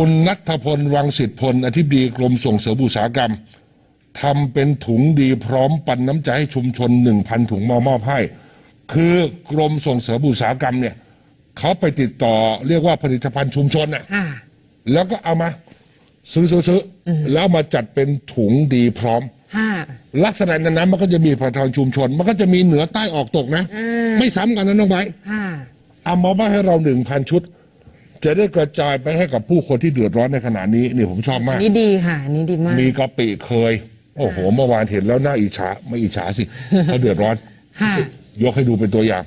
คุณนัทพลวังสิทธิพลอธิบดีกรมส่งเสริมอุตสาหกรรมทำเป็นถุงดีพร้อมปันน้ำใจให้ชุมชนหนึ่งพันถุงมามอบให้ คือกรมส่งเสริมอุตสาหกรรมเนี่ยเขาไปติดต่อเรียกว่าผลิตภัณฑ์ชุมชนน่ะค่ะแล้วก็เอามาซื้อซื้อซื้ออแล้วมาจัดเป็นถุงดีพร้อมค่ะลักษณะนั้นนะมันก็จะมีผลิตภัณฑ์ชุมชน มันก็จะมีเหนือใต้ออกตกนะ ไม่ซ้ำกันนะน้องไบร์ทค่ะเอามาบ้าให้เราหนึ่งพันชุด จะได้กระจายไปให้กับผู้คนที่เดือดร้อนในขณะนี้นี่ผมชอบมาก นี่ดีค่ะ นี่ดีมาก มีกะปิเคย โอ้โห เมื่อวานเห็นแล้วน่าอิจฉาไม่อิจฉาสิเขาเดือดร้อนค่ะ ยกให้ดูเป็นตัวอย่าง